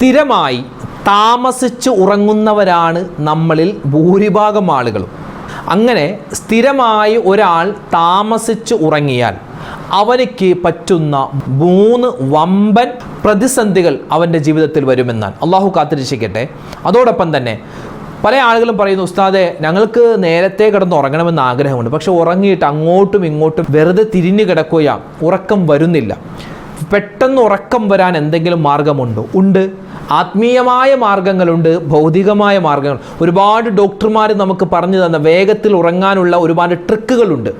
സ്ഥിരമായി താമസിച്ച് ഉറങ്ങുന്നവരാണ് നമ്മളിൽ ഭൂരിഭാഗം ആളുകളും. അങ്ങനെ സ്ഥിരമായി ഒരാൾ താമസിച്ച് ഉറങ്ങിയാൽ അവനിക്ക് പറ്റുന്ന മൂന്ന് വമ്പൻ പ്രതിസന്ധികൾ അവന്റെ ജീവിതത്തിൽ വരുമെന്നാണ്. അള്ളാഹു കാത്തിരിച്ചിരിക്കട്ടെ അതോടൊപ്പം തന്നെ പല ആളുകളും പറയുന്നു ഉസ്താദെ ഞങ്ങൾക്ക് നേരത്തെ കിടന്ന് ഉറങ്ങണമെന്ന് ആഗ്രഹമുണ്ട്. പക്ഷെ ഉറങ്ങിയിട്ട് അങ്ങോട്ടും ഇങ്ങോട്ടും വെറുതെ തിരിഞ്ഞു കിടക്കുകയാണ് ഉറക്കം വരുന്നില്ല. പെട്ടെന്ന് ഉറക്കം വരാൻ എന്തെങ്കിലും മാർഗമുണ്ടോ? ഉണ്ട്. ആത്മീയമായ മാർഗങ്ങളുണ്ട് ഭൗതികമായ മാർഗങ്ങൾ. ഒരുപാട് ഡോക്ടർമാർ നമുക്ക് പറഞ്ഞു തന്ന വേഗത്തിൽ ഉറങ്ങാനുള്ള ഒരുപാട് ട്രിക്കുകളുണ്ട്.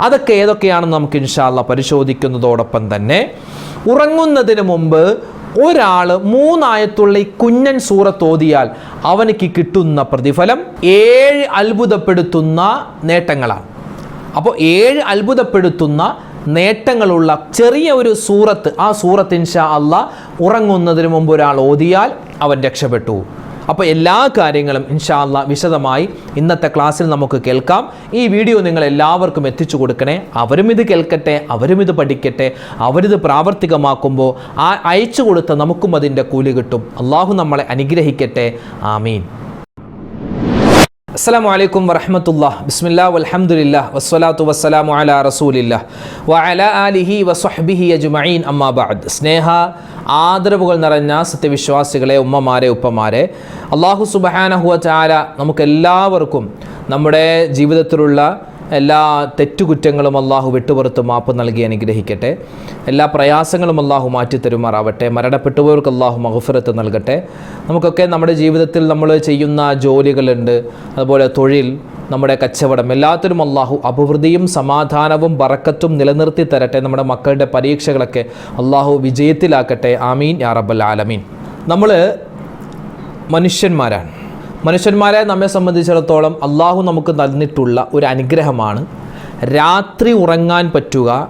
അതൊക്കെ ഏതൊക്കെയാണെന്ന് നമുക്ക് ഇൻഷാല്ല പരിശോധിക്കുന്നതോടൊപ്പം തന്നെ ഉറങ്ങുന്നതിന് മുമ്പ് ഒരാൾ മൂന്നായത്തുള്ള ഈ കുഞ്ഞൻ സൂറത്ത് ഓതിയാൽ അവനിക്ക് കിട്ടുന്ന പ്രതിഫലം ഏഴ് അത്ഭുതപ്പെടുത്തുന്ന നേട്ടങ്ങളാണ്. അപ്പോൾ ഏഴ് അത്ഭുതപ്പെടുത്തുന്ന നേട്ടങ്ങളുള്ള ചെറിയ ഒരു സൂറത്ത് ആ സൂറത്ത് ഇൻഷാ അല്ല ഉറങ്ങുന്നതിന് മുമ്പ് ഒരാൾ ഓതിയാൽ അവൻ രക്ഷപ്പെട്ടു. അപ്പോൾ എല്ലാ കാര്യങ്ങളും ഇൻഷാ അല്ല വിശദമായി ഇന്നത്തെ ക്ലാസ്സിൽ നമുക്ക് കേൾക്കാം. ഈ വീഡിയോ നിങ്ങൾ എല്ലാവർക്കും എത്തിച്ചു കൊടുക്കണേ. അവരും ഇത് കേൾക്കട്ടെ അവരും ഇത് പഠിക്കട്ടെ അവരിത് പ്രാവർത്തികമാക്കുമ്പോൾ ആ അയച്ചു കൊടുത്ത നമുക്കും അതിന്റെ കൂലി കിട്ടും. അള്ളാഹു നമ്മളെ അനുഗ്രഹിക്കട്ടെ. ആമീൻ. അസ്സലാമു അലൈക്കും വറഹമത്തുള്ള ബിസ്മില്ലാ വലഹമുല്ല വസ്സലാത്തു വസ്സലാമു അലാ റസൂലില്ല വ ആലിഹി വസ്വഹ്ബിഹി അജ്മഈൻ. അമ്മാ ബഅദ്. സ്നേഹ ആദരവുകൾ നിറഞ്ഞ സത്യവിശ്വാസികളെ ഉമ്മമാരെ ഉപ്പമാരെ അള്ളാഹു സുബഹാനഹുവ ചാല നമുക്കെല്ലാവർക്കും നമ്മുടെ ജീവിതത്തിലുള്ള എല്ലാ തെറ്റുകുറ്റങ്ങളും അള്ളാഹു വിട്ടുപുറത്ത് മാപ്പ് നൽകി അനുഗ്രഹിക്കട്ടെ. എല്ലാ പ്രയാസങ്ങളും അള്ളാഹു മാറ്റി തരുമാറാവട്ടെ. മരണപ്പെട്ടുപോയവർക്ക് അള്ളാഹു മഹഫുരത്ത് നൽകട്ടെ. നമുക്കൊക്കെ നമ്മുടെ ജീവിതത്തിൽ നമ്മൾ ചെയ്യുന്ന ജോലികളുണ്ട്. അതുപോലെ തൊഴിൽ നമ്മുടെ കച്ചവടം എല്ലാത്തിനും അള്ളാഹു അഭിവൃദ്ധിയും സമാധാനവും ബറക്കത്തും നിലനിർത്തി തരട്ടെ. നമ്മുടെ മക്കളുടെ പരീക്ഷകളൊക്കെ അള്ളാഹു വിജയത്തിലാക്കട്ടെ. ആമീൻ. യാ റബ്ബൽ ആലമീൻ. നമ്മൾ മനുഷ്യന്മാരാണ്. മനുഷ്യന്മാരെ നമ്മെ സംബന്ധിച്ചിടത്തോളം അള്ളാഹു നമുക്ക് തന്നിട്ടുള്ള ഒരു അനുഗ്രഹമാണ്. രാത്രി ഉറങ്ങാൻ പറ്റുക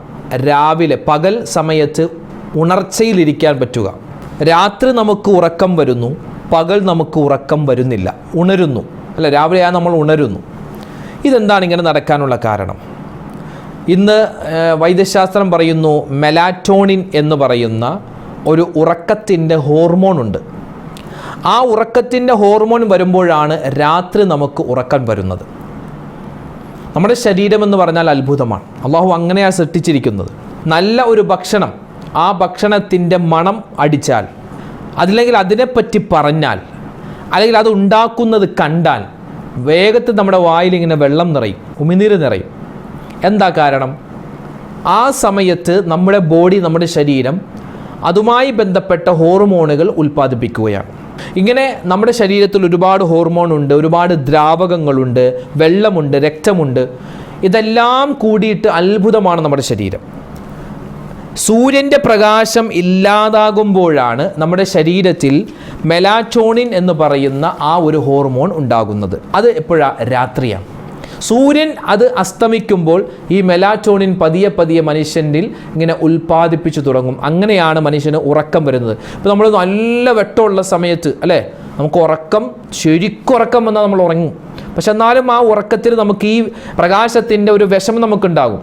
രാവിലെ പകൽ സമയത്ത് ഉണർച്ചയിലിരിക്കാൻ പറ്റുക. രാത്രി നമുക്ക് ഉറക്കം വരുന്നു പകൽ നമുക്ക് ഉറക്കം വരുന്നില്ല ഉണരുന്നു. അല്ല രാവിലെ ആ നമ്മൾ ഉണരുന്നു. ഇതെന്താണ് ഇങ്ങനെ നടക്കാനുള്ള കാരണം? ഇന്ന് വൈദ്യശാസ്ത്രം പറയുന്നു മെലാറ്റോണിൻ എന്ന് പറയുന്ന ഒരു ഉറക്കത്തിന്റെ ഹോർമോൺ ഉണ്ട് ആ ഉറക്കത്തിന്റെ ഹോർമോൺ വരുമ്പോഴാണ് രാത്രി നമുക്ക് ഉറക്കം വരുന്നത്. നമ്മുടെ ശരീരം എന്ന് പറഞ്ഞാൽ അത്ഭുതമാണ്. അള്ളാഹു അങ്ങനെയാണ് സൃഷ്ടിച്ചിരിക്കുന്നത്. നല്ല ഒരു ഭക്ഷണം ആ ഭക്ഷണത്തിന്റെ മണം അടിച്ചാൽ അതില്ലെങ്കിൽ അതിനെപ്പറ്റി പറഞ്ഞാൽ അല്ലെങ്കിൽ അത് ഉണ്ടാക്കുന്നത് കണ്ടാൽ വേഗത്തിൽ നമ്മുടെ വായിൽ ഇങ്ങനെ വെള്ളം നിറയും ഉമിനീര് നിറയും. എന്താ കാരണം? ആ സമയത്ത് നമ്മുടെ ബോഡി നമ്മുടെ ശരീരം അതുമായി ബന്ധപ്പെട്ട ഹോർമോണുകൾ ഉൽപ്പാദിപ്പിക്കുകയാണ്. ഇങ്ങനെ നമ്മുടെ ശരീരത്തിൽ ഒരുപാട് ഹോർമോൺ ഉണ്ട് ഒരുപാട് ദ്രാവകങ്ങളുണ്ട് വെള്ളമുണ്ട് രക്തമുണ്ട്. ഇതെല്ലാം കൂടിയിട്ട് അത്ഭുതമാണ് നമ്മുടെ ശരീരം. സൂര്യന്റെ പ്രകാശം ഇല്ലാതാകുമ്പോഴാണ് നമ്മുടെ ശരീരത്തിൽ മെലാറ്റോണിൻ എന്ന് പറയുന്ന ആ ഒരു ഹോർമോൺ ഉണ്ടാകുന്നത്. അത് എപ്പോഴാണ് രാത്രിയാണ്. സൂര്യൻ അത് അസ്തമിക്കുമ്പോൾ ഈ മെലാറ്റോണിൻ പതിയെ പതിയെ മനുഷ്യനിൽ ഇങ്ങനെ ഉൽപ്പാദിപ്പിച്ചു തുടങ്ങും. അങ്ങനെയാണ് മനുഷ്യന് ഉറക്കം വരുന്നത്. ഇപ്പോൾ നമ്മൾ നല്ല വെട്ടമുള്ള സമയത്ത് അല്ലേ? നമുക്ക് ഉറക്കം ശരിക്കും ഉറക്കം വന്നാൽ നമ്മൾ ഉറങ്ങും. പക്ഷെ എന്നാലും ആ ഉറക്കത്തിൽ നമുക്ക് ഈ പ്രകാശത്തിന്റെ ഒരു വിഷമം നമുക്കുണ്ടാകും.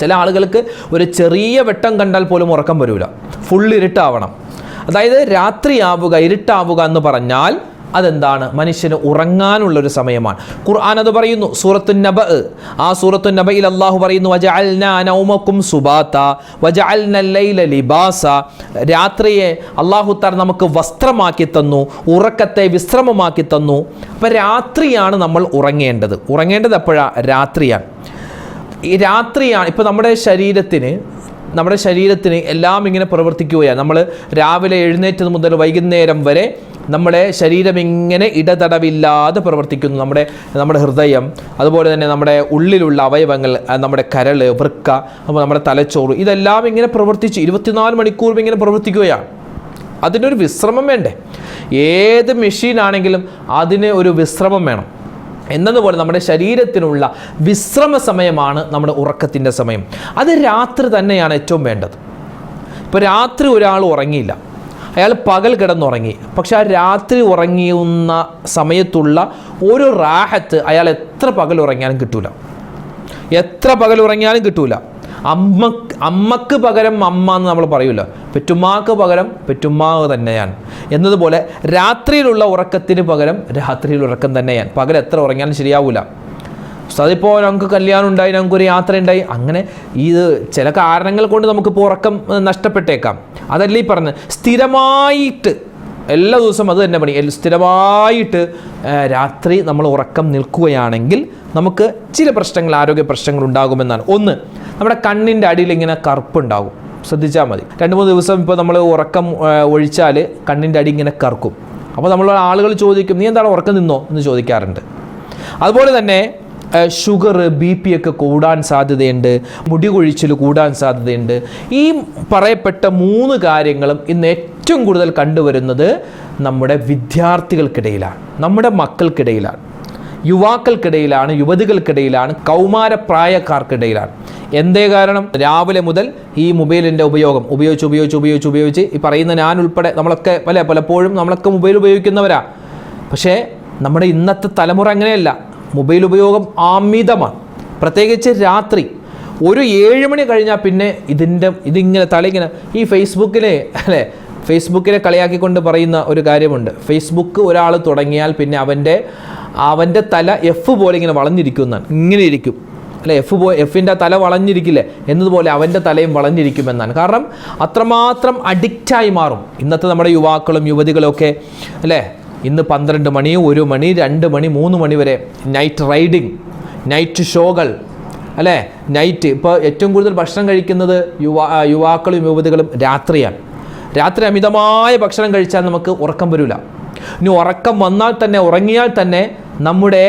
ചില ആളുകൾക്ക് ഒരു ചെറിയ വെട്ടം കണ്ടാൽ പോലും ഉറക്കം വരില്ല ഫുൾ ഇരുട്ടാവണം. അതായത് രാത്രിയാവുക ഇരുട്ടാവുക എന്ന് പറഞ്ഞാൽ അതെന്താണ്? മനുഷ്യന് ഉറങ്ങാനുള്ളൊരു സമയമാണ്. ഖുർആൻ അത് പറയുന്നു സൂറത്തു നബ. ആ സൂറത്തു നബയിൽ അള്ളാഹു പറയുന്നു വജഅൽനാ നൗമക്കും സുബാത്ത വജഅൽന ലൈല ലിബാസ. രാത്രിയെ അള്ളാഹു താർ നമുക്ക് വസ്ത്രമാക്കി തന്നു ഉറക്കത്തെ വിശ്രമമാക്കി തന്നു. അപ്പം രാത്രിയാണ് നമ്മൾ ഉറങ്ങേണ്ടത്. ഉറങ്ങേണ്ടത് എപ്പോഴാണ് രാത്രിയാണ്. ഈ രാത്രിയാണ്. ഇപ്പോൾ നമ്മുടെ ശരീരത്തിന് നമ്മുടെ ശരീരത്തിന് എല്ലാം ഇങ്ങനെ പ്രവർത്തിക്കുകയാണ്. നമ്മൾ രാവിലെ എഴുന്നേറ്റത് മുതൽ വൈകുന്നേരം വരെ നമ്മുടെ ശരീരം ഇങ്ങനെ ഇടതടവില്ലാതെ പ്രവർത്തിക്കുന്നു. നമ്മുടെ നമ്മുടെ ഹൃദയം അതുപോലെ തന്നെ നമ്മുടെ ഉള്ളിലുള്ള അവയവങ്ങൾ നമ്മുടെ കരൾ വൃക്ക അപ്പോൾ നമ്മുടെ തലച്ചോറ് ഇതെല്ലാം ഇങ്ങനെ പ്രവർത്തിച്ച് ഇരുപത്തിനാല് മണിക്കൂറും ഇങ്ങനെ പ്രവർത്തിക്കുകയാണ്. അതിനൊരു വിശ്രമം വേണ്ടേ? ഏത് മെഷീനാണെങ്കിലും അതിന് ഒരു വിശ്രമം വേണം. എന്നതുപോലെ നമ്മുടെ ശരീരത്തിനുള്ള വിശ്രമ സമയമാണ് നമ്മുടെ ഉറക്കത്തിന്റെ സമയം. അത് രാത്രി തന്നെയാണ് ഏറ്റവും വേണ്ടത്. ഇപ്പോൾ രാത്രി ഒരാൾ ഉറങ്ങിയില്ല. അയാൾ പകൽ കിടന്നുറങ്ങി. പക്ഷെ ആ രാത്രി ഉറങ്ങിയുന്ന സമയത്തുള്ള ഒരു റാഹത്ത് അയാൾ എത്ര പകൽ ഉറങ്ങിയാലും കിട്ടൂല. എത്ര പകൽ ഉറങ്ങിയാലും കിട്ടൂല. അമ്മ അമ്മയ്ക്ക് പകരം അമ്മ എന്ന് നമ്മൾ പറയൂല. പെറ്റുമ്മാക്ക് പകരം പെറ്റുമ്മാവ് തന്നെയാണ്. എന്നതുപോലെ രാത്രിയിലുള്ള ഉറക്കത്തിന് പകരം രാത്രിയിൽ ഉറക്കം തന്നെയാണ്. പകൽ എത്ര ഉറങ്ങിയാലും ശരിയാവില്ല അതിപ്പോൾ ഞങ്ങൾക്ക് കല്യാണം ഉണ്ടായി നമുക്കൊരു യാത്ര ഉണ്ടായി. അങ്ങനെ ഇത് ചില കാരണങ്ങൾ കൊണ്ട് നമുക്കിപ്പോൾ ഉറക്കം നഷ്ടപ്പെട്ടേക്കാം. അതല്ല പറഞ്ഞ് സ്ഥിരമായിട്ട് എല്ലാ ദിവസവും അത് തന്നെ പണി. സ്ഥിരമായിട്ട് രാത്രി നമ്മൾ ഉറക്കം നിൽക്കുകയാണെങ്കിൽ നമുക്ക് ചില പ്രശ്നങ്ങൾ ആരോഗ്യ പ്രശ്നങ്ങൾ ഉണ്ടാകുമെന്നാണ്. ഒന്ന് നമ്മുടെ കണ്ണിന്റെ അടിയിൽ ഇങ്ങനെ കറുപ്പുണ്ടാകും. ശ്രദ്ധിച്ചാൽ മതി. രണ്ട് മൂന്ന് ദിവസം ഇപ്പോൾ നമ്മൾ ഉറക്കം ഒഴിച്ചാൽ കണ്ണിന്റെ അടി ഇങ്ങനെ കറുക്കും. അപ്പോൾ നമ്മൾ ആളുകൾ ചോദിക്കും നീ എന്താണ് ഉറക്കം നിന്നോ? എന്ന് ചോദിക്കാറുണ്ട്. അതുപോലെ തന്നെ ഷുഗർ ബി പി ഒക്കെ കൂടാൻ സാധ്യതയുണ്ട് മുടി കൊഴിച്ചിൽ കൂടാൻ സാധ്യതയുണ്ട്. ഈ പറയപ്പെട്ട മൂന്ന് കാര്യങ്ങളും ഇന്ന് ഏറ്റവും കൂടുതൽ കണ്ടുവരുന്നത് നമ്മുടെ വിദ്യാർത്ഥികൾക്കിടയിലാണ് നമ്മുടെ മക്കൾക്കിടയിലാണ് യുവാക്കൾക്കിടയിലാണ് യുവതികൾക്കിടയിലാണ് കൗമാരപ്രായക്കാർക്കിടയിലാണ്. എന്തേ കാരണം? രാവിലെ മുതൽ ഈ മൊബൈലിന്റെ ഉപയോഗം ഉപയോഗിച്ച് ഉപയോഗിച്ച് ഉപയോഗിച്ച് ഉപയോഗിച്ച് ഈ പറയുന്ന ഞാൻ ഉൾപ്പെടെ നമ്മളൊക്കെ പല പലപ്പോഴും നമ്മളൊക്കെ മൊബൈൽ ഉപയോഗിക്കുന്നവരാ. പക്ഷേ നമ്മുടെ ഇന്നത്തെ തലമുറ അങ്ങനെയല്ല. മൊബൈൽ ഉപയോഗം അമിതമാണ്. പ്രത്യേകിച്ച് രാത്രി. ഒരു ഏഴ് മണി കഴിഞ്ഞാൽ പിന്നെ ഇതിന്റെ ഇതിങ്ങനെ തലയിങ്ങനെ ഈ ഫേസ്ബുക്കിലെ അല്ലേ ഫേസ്ബുക്കിനെ കളിയാക്കിക്കൊണ്ട് പറയുന്ന ഒരു കാര്യമുണ്ട്. ഫേസ്ബുക്ക് ഒരാൾ തുടങ്ങിയാൽ പിന്നെ അവന്റെ അവന്റെ തല എഫ് പോലെ ഇങ്ങനെ വളഞ്ഞിരിക്കുന്നതാണ് ഇങ്ങനെ ഇരിക്കും. അല്ലെ എഫ് പോ എഫിന്റെ തല വളഞ്ഞിരിക്കില്ലേ എന്നതുപോലെ അവന്റെ തലയും വളഞ്ഞിരിക്കുമെന്നാണ്. കാരണം അത്രമാത്രം അഡിക്റ്റായി മാറും ഇന്നത്തെ നമ്മുടെ യുവാക്കളും യുവതികളും ഒക്കെ. അല്ലേ ഇന്ന് പന്ത്രണ്ട് മണി ഒരു മണി രണ്ട് മണി മൂന്ന് മണി വരെ നൈറ്റ് റൈഡിങ് നൈറ്റ് ഷോകൾ അല്ലേ? നൈറ്റ് ഇപ്പോൾ ഏറ്റവും കൂടുതൽ ഭക്ഷണം കഴിക്കുന്നത് യുവാ യുവാക്കളും യുവതികളും രാത്രിയാണ്. രാത്രി അമിതമായ ഭക്ഷണം കഴിച്ചാൽ നമുക്ക് ഉറക്കം വരില്ല ഇനി ഉറക്കം വന്നാൽ തന്നെ ഉറങ്ങിയാൽ തന്നെ നമ്മുടെ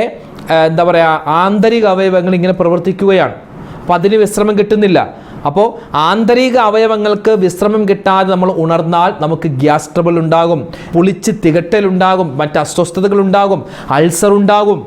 എന്താ പറയുക ആന്തരിക അവയവങ്ങൾ ഇങ്ങനെ പ്രവർത്തിക്കുകയാണ്. അപ്പോൾ അതിന് വിശ്രമം കിട്ടുന്നില്ല. അപ്പോൾ ആന്തരിക അവയവങ്ങൾക്ക് വിശ്രമം കിട്ടാതെ നമ്മൾ ഉണർന്നാൽ നമുക്ക് ഗ്യാസ് ട്രബിൾ ഉണ്ടാകും പുളിച്ച് തികട്ടലുണ്ടാകും മറ്റ് അസ്വസ്ഥതകൾ ഉണ്ടാകും അൾസർ ഉണ്ടാകും.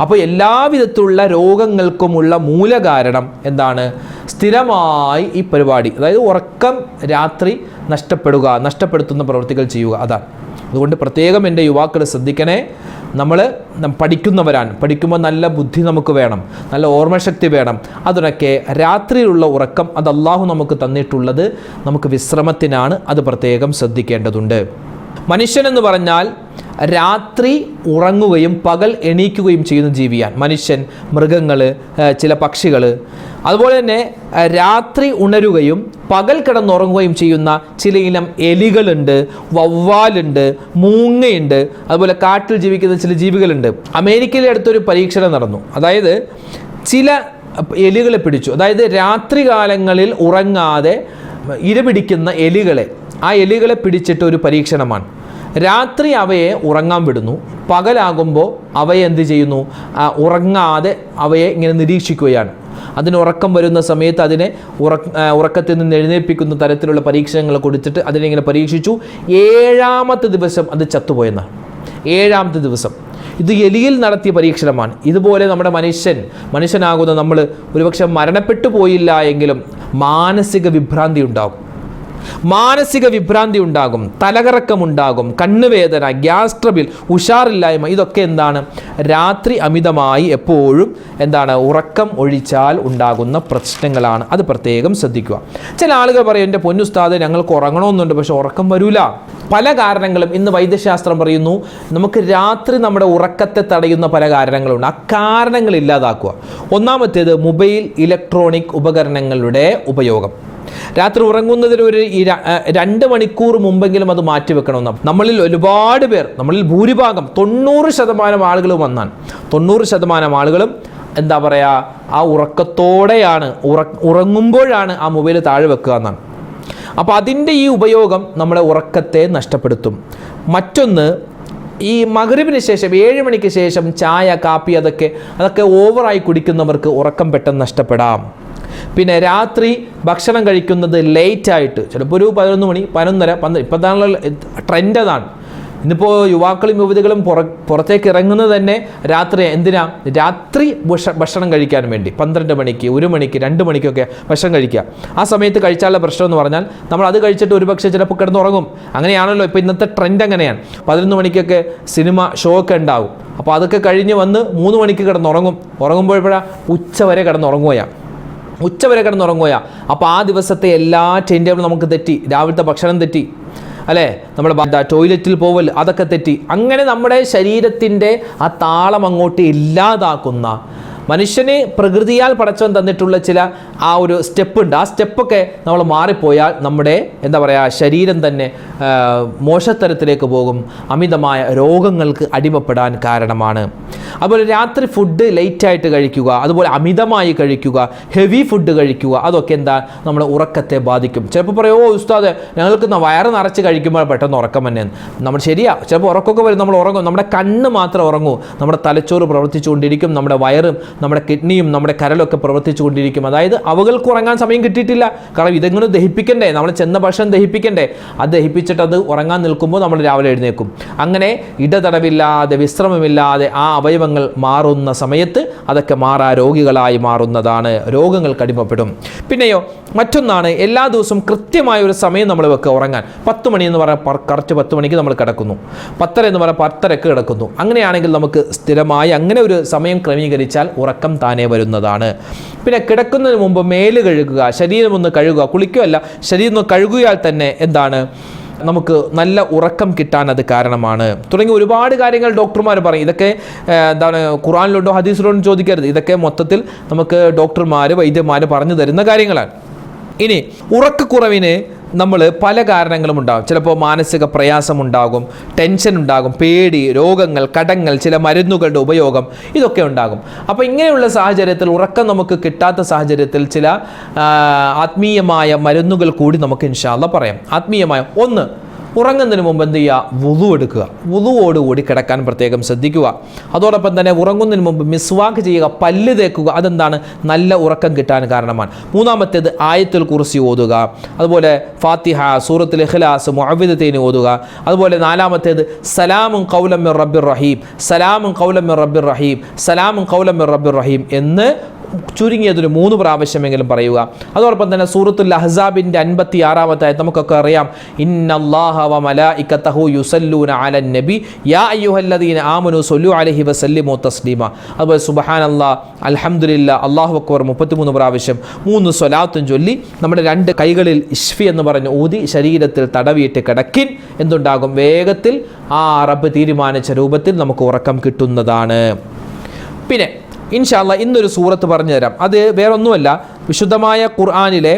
അപ്പോൾ എല്ലാവിധത്തിലുള്ള രോഗങ്ങൾക്കുമുള്ള മൂലകാരണം എന്താണ്? സ്ഥിരമായി ഈ പരിപാടി അതായത് ഉറക്കം രാത്രി നഷ്ടപ്പെടുക നഷ്ടപ്പെടുത്തുന്ന പ്രവൃത്തികൾ ചെയ്യുക അതാണ്. അതുകൊണ്ട് പ്രത്യേകം എന്റെ യുവാക്കൾ ശ്രദ്ധിക്കണേ. നമ്മൾ പഠിക്കുന്നവരാണ്. പഠിക്കുമ്പോൾ നല്ല ബുദ്ധി നമുക്ക് വേണം. നല്ല ഓർമ്മശക്തി വേണം. അതിനൊക്കെ രാത്രിയിലുള്ള ഉറക്കം അത് അള്ളാഹു നമുക്ക് തന്നിട്ടുള്ളത് നമുക്ക് വിശ്രമത്തിനാണ്. അത് പ്രത്യേകം ശ്രദ്ധിക്കേണ്ടതുണ്ട്. മനുഷ്യനെന്ന് പറഞ്ഞാൽ രാത്രി ഉറങ്ങുകയും പകൽ എണീക്കുകയും ചെയ്യുന്ന ജീവിയാണ്. മനുഷ്യൻ മൃഗങ്ങൾ ചില പക്ഷികൾ അതുപോലെ തന്നെ രാത്രി ഉണരുകയും പകൽ കിടന്നുറങ്ങുകയും ചെയ്യുന്ന ചില ഇനം എലികളുണ്ട് വവ്വാലുണ്ട് മൂങ്ങയുണ്ട് അതുപോലെ കാട്ടിൽ ജീവിക്കുന്ന ചില ജീവികളുണ്ട്. അമേരിക്കയിലെ അടുത്തൊരു പരീക്ഷണം നടന്നു. അതായത് ചില എലികളെ പിടിച്ചു. അതായത് രാത്രി കാലങ്ങളിൽ ഉറങ്ങാതെ ഇരപിടിക്കുന്ന എലികളെ. ആ എലികളെ പിടിച്ചിട്ട് ഒരു പരീക്ഷണമാണ്. രാത്രി അവയെ ഉറങ്ങാൻ വിടുന്നു. പകലാകുമ്പോൾ അവയെ എന്ത് ചെയ്യുന്നു? ഉറങ്ങാതെ അവയെ ഇങ്ങനെ നിരീക്ഷിക്കുകയാണ്. അതിന് ഉറക്കം വരുന്ന സമയത്ത് അതിനെ ഉറ ഉറക്കത്തിൽ നിന്ന് എഴുന്നേൽപ്പിക്കുന്ന തരത്തിലുള്ള പരീക്ഷണങ്ങൾ കൊടുത്തിട്ട് അതിനെ ഇങ്ങനെ പരീക്ഷിച്ചു. ഏഴാമത്തെ ദിവസം അത് ചത്തുപോയെന്നാണ്. ഏഴാമത്തെ ദിവസം. ഇത് എലിയിൽ നടത്തിയ പരീക്ഷണമാണ്. ഇതുപോലെ നമ്മുടെ മനുഷ്യൻ മനുഷ്യനാകുന്ന നമ്മൾ ഒരുപക്ഷെ മരണപ്പെട്ടു പോയില്ല എങ്കിലും മാനസിക വിഭ്രാന്തി ഉണ്ടാകും. മാനസിക വിഭ്രാന്തി ഉണ്ടാകും തലകറക്കമുണ്ടാകും കണ്ണുവേദന ഗ്യാസ് ട്രബിൾ ഉഷാറില്ലായ്മ ഇതൊക്കെ എന്താണ്? രാത്രി അമിതമായി എപ്പോഴും എന്താണ്? ഉറക്കം ഒഴിച്ചാൽ ഉണ്ടാകുന്ന പ്രശ്നങ്ങളാണ്. അത് പ്രത്യേകം ശ്രദ്ധിക്കുക. ചില ആളുകൾ പറയും എന്റെ പൊന്നുസ്താദ് ഞങ്ങൾക്ക് ഉറങ്ങണമെന്നുണ്ട് പക്ഷെ ഉറക്കം വരൂല. പല കാരണങ്ങളും ഇന്ന് വൈദ്യശാസ്ത്രം പറയുന്നു നമുക്ക് രാത്രി നമ്മുടെ ഉറക്കത്തെ തടയുന്ന പല കാരണങ്ങളുണ്ട്. ആ കാരണങ്ങൾ ഇല്ലാതാക്കുക. ഒന്നാമത്തേത് മൊബൈൽ ഇലക്ട്രോണിക് ഉപകരണങ്ങളുടെ ഉപയോഗം. രാത്രി ഉറങ്ങുന്നതിന് ഒരു രണ്ട് മണിക്കൂർ മുമ്പെങ്കിലും അത് മാറ്റിവെക്കണമെന്ന്. നമ്മളിൽ ഒരുപാട് പേർ നമ്മളിൽ ഭൂരിഭാഗം തൊണ്ണൂറ് ശതമാനം ആളുകൾ വന്നാൽ തൊണ്ണൂറ് ശതമാനം ആളുകളും എന്താ പറയുക ആ ഉറക്കത്തോടെയാണ് ഉറ ഉറങ്ങുമ്പോഴാണ് ആ മൊബൈൽ താഴെ വെക്കുക എന്നാണ്. അപ്പോൾ അതിന്റെ ഈ ഉപയോഗം നമ്മുടെ ഉറക്കത്തെ നഷ്ടപ്പെടുത്തും. മറ്റൊന്ന് ഈ മകരവിന് ശേഷം ഏഴ് മണിക്ക് ശേഷം ചായ കാപ്പി അതൊക്കെ അതൊക്കെ ഓവറായി കുടിക്കുന്നവർക്ക് ഉറക്കം പെട്ടെന്ന് നഷ്ടപ്പെടാം. പിന്നെ രാത്രി ഭക്ഷണം കഴിക്കുന്നത് ലേറ്റായിട്ട് ചിലപ്പോൾ ഒരു പതിനൊന്ന് മണി പതിനൊന്നര പന്ത് ഇപ്പോഴത്താണുള്ള ട്രെൻഡ് അതാണ്. ഇന്നിപ്പോൾ യുവാക്കളും യുവതികളും പുറ പുറത്തേക്ക് ഇറങ്ങുന്നത് തന്നെ രാത്രി എന്തിനാ? രാത്രി ഭക്ഷ ഭക്ഷണം കഴിക്കാൻ വേണ്ടി. പന്ത്രണ്ട് മണിക്ക് ഒരു മണിക്ക് രണ്ട് മണിക്കൊക്കെ ഭക്ഷണം കഴിക്കുക. ആ സമയത്ത് കഴിച്ചാലുള്ള പ്രശ്നം എന്ന് പറഞ്ഞാൽ നമ്മൾ അത് കഴിച്ചിട്ട് ഒരുപക്ഷെ ചിലപ്പോൾ കിടന്നുറങ്ങും. അങ്ങനെയാണല്ലോ ഇപ്പോൾ ഇന്നത്തെ ട്രെൻഡ് അങ്ങനെയാണ്. പതിനൊന്ന് മണിക്കൊക്കെ സിനിമ ഷോ ഒക്കെ ഉണ്ടാവും. അപ്പോൾ അതൊക്കെ കഴിഞ്ഞ് വന്ന് മൂന്ന് മണിക്ക് കിടന്നുറങ്ങും. ഉറങ്ങുമ്പോഴപ്പോഴാണ് ഉച്ച വരെ കിടന്നുറങ്ങുകയാണ്. ഉച്ചവരെ കിടന്നുറങ്ങുക അപ്പോൾ ആ ദിവസത്തെ എല്ലാ ടൈം നമുക്ക് തെറ്റി. രാവിലത്തെ ഭക്ഷണം തെറ്റി. അല്ലേ? നമ്മൾ ടോയ്ലറ്റിൽ പോവൽ അതൊക്കെ തെറ്റി. അങ്ങനെ നമ്മുടെ ശരീരത്തിന്റെ ആ താളം അങ്ങോട്ട് ഇല്ലാതാക്കുന്ന മനുഷ്യന് പ്രകൃതിയാൽ പടച്ചവൻ തന്നിട്ടുള്ള ചില ആ ഒരു സ്റ്റെപ്പ് ഉണ്ട് ആ സ്റ്റെപ്പൊക്കെ നമ്മൾ മാറിപ്പോയാൽ നമ്മുടെ എന്താ പറയുക ശരീരം തന്നെ മോശത്തരത്തിലേക്ക് പോകും. അമിതമായ രോഗങ്ങൾക്ക് അടിമപ്പെടാൻ കാരണമാണ്. അതുപോലെ രാത്രി ഫുഡ് ലേറ്റായിട്ട് കഴിക്കുക അതുപോലെ അമിതമായി കഴിക്കുക ഹെവി ഫുഡ് കഴിക്കുക അതൊക്കെ എന്താ നമ്മുടെ ഉറക്കത്തെ ബാധിക്കും. ചിലപ്പോൾ പറയോ "ഓ, ഉസ്താദ് ഞങ്ങൾക്ക് വയറ് നിറച്ച് കഴിക്കുമ്പോൾ പെട്ടെന്ന് ഉറക്കം തന്നെ നമ്മൾ ശരിയാ ചിലപ്പോൾ ഉറക്കമൊക്കെ വരും നമ്മൾ ഉറങ്ങും. നമ്മുടെ കണ്ണ് മാത്രം ഉറങ്ങും. നമ്മുടെ തലച്ചോറ് പ്രവർത്തിച്ചുകൊണ്ടിരിക്കും നമ്മുടെ വയറും നമ്മുടെ കിഡ്നിയും നമ്മുടെ കരലൊക്കെ പ്രവർത്തിച്ചു കൊണ്ടിരിക്കും. അതായത് അവകൾക്ക് ഉറങ്ങാൻ സമയം കിട്ടിയിട്ടില്ല. കാരണം ഇതെങ്ങനെ ദഹിപ്പിക്കണ്ടേ? നമ്മൾ ചെന്ന ഭക്ഷണം ദഹിപ്പിക്കണ്ടേ? അത് ദഹിപ്പിച്ചിട്ട് അത് ഉറങ്ങാൻ നിൽക്കുമ്പോൾ നമ്മൾ രാവിലെ എഴുന്നേക്കും അങ്ങനെ ഇടതടവില്ലാതെ വിശ്രമമില്ലാതെ ആ അവയവങ്ങൾ മാറുന്ന സമയത്ത് അതൊക്കെ മാറാ രോഗികളായി മാറുന്നതാണ്. രോഗങ്ങൾ കടിമപ്പെടും. പിന്നെയോ മറ്റൊന്നാണ് എല്ലാ ദിവസവും കൃത്യമായ ഒരു സമയം നമ്മൾ വെക്കുക ഉറങ്ങാൻ. പത്ത് മണി എന്ന് പറയാൻ കറക്റ്റ് പത്ത് മണിക്ക് നമ്മൾ കിടക്കുന്നു. പത്തര എന്ന് പറയാൻ പത്തരക്ക് കിടക്കുന്നു. അങ്ങനെയാണെങ്കിൽ നമുക്ക് സ്ഥിരമായി അങ്ങനെ ഒരു സമയം ക്രമീകരിച്ചാൽ ഉറക്കം താനേ വരുന്നതാണ്. പിന്നെ കിടക്കുന്നതിന് മുമ്പ് മേൽ കഴുകുക ശരീരം ഒന്ന് കഴുകുക കുളിക്കുകയല്ല ശരീരം ഒന്ന് കഴുകിയാൽ തന്നെ എന്താണ്? നമുക്ക് നല്ല ഉറക്കം കിട്ടാൻ അത് കാരണമാണ്. തുടങ്ങി ഒരുപാട് കാര്യങ്ങൾ ഡോക്ടർമാർ പറയും. ഇതൊക്കെ എന്താണ് ഖുറാനിലുണ്ടോ ഹദീസിലുണ്ടോ ചോദിക്കരുത്. ഇതൊക്കെ മൊത്തത്തിൽ നമുക്ക് ഡോക്ടർമാർ വൈദ്യന്മാർ പറഞ്ഞു തരുന്ന കാര്യങ്ങളാണ്. ഇനി ഉറക്കക്കുറവിന് നമ്മൾ പല കാരണങ്ങളും ഉണ്ടാകും ചിലപ്പോൾ മാനസിക പ്രയാസമുണ്ടാകും ടെൻഷൻ ഉണ്ടാകും പേടി രോഗങ്ങൾ കടങ്ങൾ ചില മരുന്നുകളുടെ ഉപയോഗം ഇതൊക്കെ ഉണ്ടാകും. അപ്പോൾ ഇങ്ങനെയുള്ള സാഹചര്യത്തിൽ ഉറക്കം നമുക്ക് കിട്ടാത്ത സാഹചര്യത്തിൽ ചില ആത്മീയമായ മരുന്നുകൾ കൂടി നമുക്ക് ഇൻഷാല്ല പറയാം. ആത്മീയമായ ഒന്ന് ഉറങ്ങുന്നതിന് മുമ്പ് എന്ത് ചെയ്യുക? വുതു എടുക്കുക. വുതുവോടുകൂടി കിടക്കാൻ പ്രത്യേകം ശ്രദ്ധിക്കുക. അതോടൊപ്പം തന്നെ ഉറങ്ങുന്നതിന് മുമ്പ് മിസ്വാക്ക് ചെയ്യുക പല്ല് തേക്കുക അതെന്താണ്? നല്ല ഉറക്കം കിട്ടാൻ കാരണമാണ്. മൂന്നാമത്തേത് ആയത്തുൽ കുറിസി ഓതുക. അതുപോലെ ഫാത്തിഹ സൂറത്തുൽ ഇഖ്ലാസ് മുഅവിദത്തേന് ഓതുക. അതുപോലെ നാലാമത്തേത് സലാമും കൗലം റബ്ബിർ റഹീം. സലാമും കൗലം റബ്ബിർ റഹീം. സലാമും കൗലം റബ്ബിർ റഹീം എന്ന് ചുരുങ്ങിയതൊരു മൂന്ന് പ്രാവശ്യമെങ്കിലും പറയുക. അതോടൊപ്പം തന്നെ സൂറത്തുൽ അഹ്സാബിന്റെ അൻപത്തി ആറാമത്തെ നമുക്കൊക്കെ അറിയാം. അതുപോലെ സുബ്ഹാനല്ലാ അൽഹംദുലില്ലാ അല്ലാഹു അക്ബർ മുപ്പത്തിമൂന്ന് പ്രാവശ്യം മൂന്ന് സ്വലാത്തും ചൊല്ലി നമ്മുടെ രണ്ട് കൈകളിൽ ഇഷ്ഫി എന്ന് പറഞ്ഞ് ഊതി ശരീരത്തിൽ തടവിയിട്ട് കിടക്കിൻ എന്തുണ്ടാകും? വേഗത്തിൽ ആ അറബ് തീരുമാനിച്ച രൂപത്തിൽ നമുക്ക് ഉറക്കം കിട്ടുന്നതാണ്. പിന്നെ ഇൻഷാല്ല ഇന്നൊരു സൂറത്ത് പറഞ്ഞു തരാം അത് വേറൊന്നുമല്ല വിശുദ്ധമായ ഖുർആാനിലെ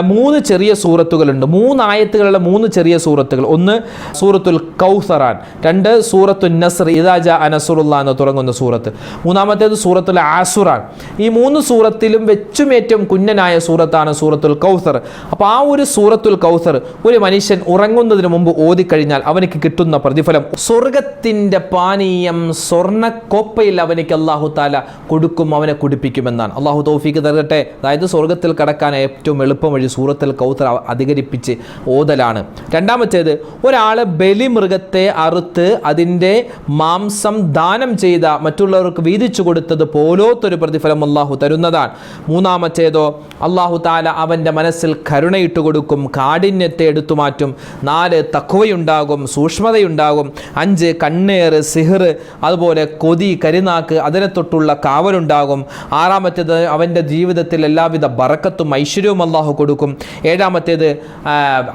മൂന്ന് ചെറിയ സൂറത്തുകളുണ്ട്. മൂന്ന് ആയത്തുകളുള്ള മൂന്ന് ചെറിയ സൂറത്തുകൾ. ഒന്ന് സൂറത്തുൽ കൗസറാൻ രണ്ട് സൂറത്തുൽ നസർ ഇദാജ അനസുറുല്ല എന്ന് തുടങ്ങുന്ന സൂറത്ത്. മൂന്നാമത്തേത് സൂറത്തുൽ ആസുറാൻ. ഈ മൂന്ന് സൂറത്തിലും വെച്ചും ഏറ്റവും കുഞ്ഞനായ സൂറത്താണ് സൂറത്തുൽ കൗസർ. അപ്പോൾ ആ ഒരു സൂറത്തുൽ കൗസർ ഒരു മനുഷ്യൻ ഉറങ്ങുന്നതിന് മുമ്പ് ഓതിക്കഴിഞ്ഞാൽ അവനക്ക് കിട്ടുന്ന പ്രതിഫലം സ്വർഗത്തിന്റെ പാനീയം സ്വർണക്കോപ്പയിൽ അവനിക്ക് അള്ളാഹു താല കൊടുക്കും അവനെ കുടിപ്പിക്കുമെന്നാണ്. അള്ളാഹു തൗഫീക്ക് തരട്ടെ. അതായത് സ്വർഗത്തിൽ കടക്കാൻ ഏറ്റവും എളുപ്പം വഴി സൂറത്തിൽ കൗത്തർ അധികരിപ്പിച്ച് ഓതലാണ്. രണ്ടാമത്തേത് ഒരാൾ ബലിമൃഗത്തെ അറുത്ത് അതിന്റെ മാംസം ദാനം ചെയ്ത മറ്റുള്ളവർക്ക് വീതിച്ചു കൊടുത്തത് പോലോത്തൊരു പ്രതിഫലം അള്ളാഹു തരുന്നതാണ്. മൂന്നാമത്തേതോ അള്ളാഹു താല അവന്റെ മനസ്സിൽ കരുണയിട്ട് കൊടുക്കും കാഠിന്യത്തെ എടുത്തു മാറ്റും നാല് തക്കുവയുണ്ടാകും സൂക്ഷ്മതയുണ്ടാകും അഞ്ച് കണ്ണേറ് സിഹർ അതുപോലെ കൊതി കരിനാക്ക് അതിനെ തൊട്ടുള്ള കാവലുണ്ടാകും. ആറാമത്തേത് അവന്റെ ജീവിതത്തിൽ എല്ലാവിധ ബറക്കത്തും ഐശ്വര്യവും അള്ളാഹു കൊടുക്കും. ഏഴാമത്തേത്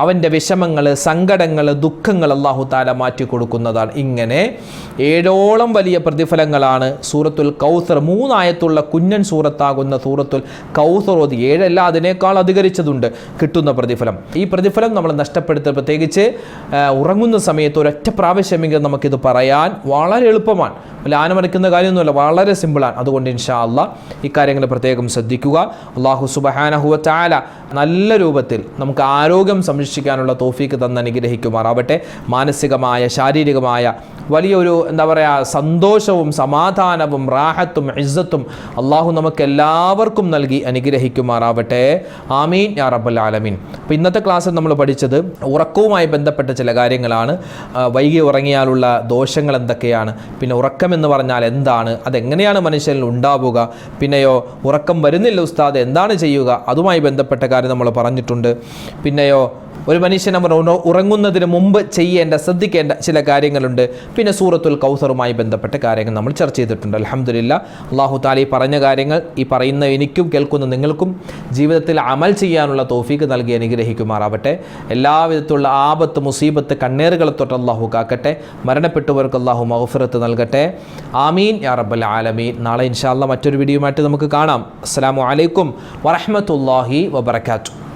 അവന്റെ വിഷമങ്ങൾ സങ്കടങ്ങൾ ദുഃഖങ്ങൾ അള്ളാഹു താല മാറ്റി കൊടുക്കുന്നതാണ്. ഇങ്ങനെ ഏഴോളം വലിയ പ്രതിഫലങ്ങളാണ് സൂറത്തുൽ കൗസർ. മൂന്നായത്തുള്ള കുഞ്ഞൻ സൂറത്താകുന്ന സൂറത്തുൽ കൗസർ. ഓതി ഏഴല്ല അതിനേക്കാൾ അധികരിച്ചതുണ്ട് കിട്ടുന്ന പ്രതിഫലം. ഈ പ്രതിഫലം നമ്മൾ നഷ്ടപ്പെടുത്തുക പ്രത്യേകിച്ച് ഉറങ്ങുന്ന സമയത്ത് ഒരൊറ്റ പ്രാവശ്യമെങ്കിലും നമുക്കിത് പറയാൻ വളരെ എളുപ്പമാണ്. വല്ല ആന കാര്യമൊന്നുമല്ല വളരെ സിമ്പിളാണ്. അതുകൊണ്ട് ഇൻഷാ അള്ളാ ഇക്കാര്യങ്ങൾ പ്രത്യേകം ശ്രദ്ധിക്കുക. അള്ളാഹു സുബഹാനഹുവ ചാല നല്ല രൂപത്തിൽ നമുക്ക് ആരോഗ്യം സംരക്ഷിക്കാനുള്ള തോഫീക്ക് തന്ന് അനുഗ്രഹിക്കുമാറാവട്ടെ. മാനസികമായ ശാരീരികമായ വലിയൊരു എന്താ പറയുക സന്തോഷവും സമാധാനവും റാഹത്തും ഇസ്സത്തും അള്ളാഹു നമുക്ക് എല്ലാവർക്കും നൽകി അനുഗ്രഹിക്കുമാറാവട്ടെ. ആമീൻ യാ റബ്ബൽ ആലമീൻ. അപ്പോൾ ഇന്നത്തെ ക്ലാസ്സിൽ നമ്മൾ പഠിച്ചത് ഉറക്കവുമായി ബന്ധപ്പെട്ട ചില കാര്യങ്ങളാണ്. വൈകി ഉറങ്ങിയാലുള്ള ദോഷങ്ങൾ എന്തൊക്കെയാണ്? പിന്നെ ഉറക്കം എന്ന് പറഞ്ഞാൽ എന്താണ്? അതെങ്ങനെയാണ് മനുഷ്യനിൽ ഉണ്ടാവുക? പിന്നെയോ ഉറക്കം വരുന്നില്ല ഉസ്താദ് എന്താണ് ചെയ്യുക? അതുമായി ബന്ധപ്പെട്ട കാര്യം നമ്മൾ പറഞ്ഞിട്ടുണ്ട്. പിന്നെയോ ഒരു മനുഷ്യൻ അവർ ഉറങ്ങുന്നതിന് മുമ്പ് ചെയ്യേണ്ട ശ്രദ്ധിക്കേണ്ട ചില കാര്യങ്ങളുണ്ട്. പിന്നെ സൂറത്തുൽ കൗസറുമായി ബന്ധപ്പെട്ട കാര്യങ്ങൾ നമ്മൾ ചർച്ച ചെയ്തിട്ടുണ്ട്. അലഹമില്ല അള്ളാഹു താലി പറഞ്ഞ കാര്യങ്ങൾ ഈ പറയുന്ന എനിക്കും കേൾക്കുന്ന നിങ്ങൾക്കും ജീവിതത്തിൽ അമൽ ചെയ്യാനുള്ള തോഫീക്ക് നൽകി അനുഗ്രഹിക്കുമാറാവട്ടെ. എല്ലാവിധത്തിലുള്ള ആപത്ത് മുസീബത്ത് കണ്ണേറുകളെ തൊട്ട് അള്ളാഹു കാക്കട്ടെ. മരണപ്പെട്ടവർക്ക് അള്ളാഹു മഹഫിറത്ത് നൽകട്ടെ. ആമീൻ. യാ റബ്ബൽ ആലമീൻ. നാളെ ഇൻഷാല്ല മറ്റൊരു വീഡിയോയുമായിട്ട് നമുക്ക് കാണാം. അസ്സാം വലൈക്കും വറഹമത്തല്ലാഹി വബർക്കാത്തു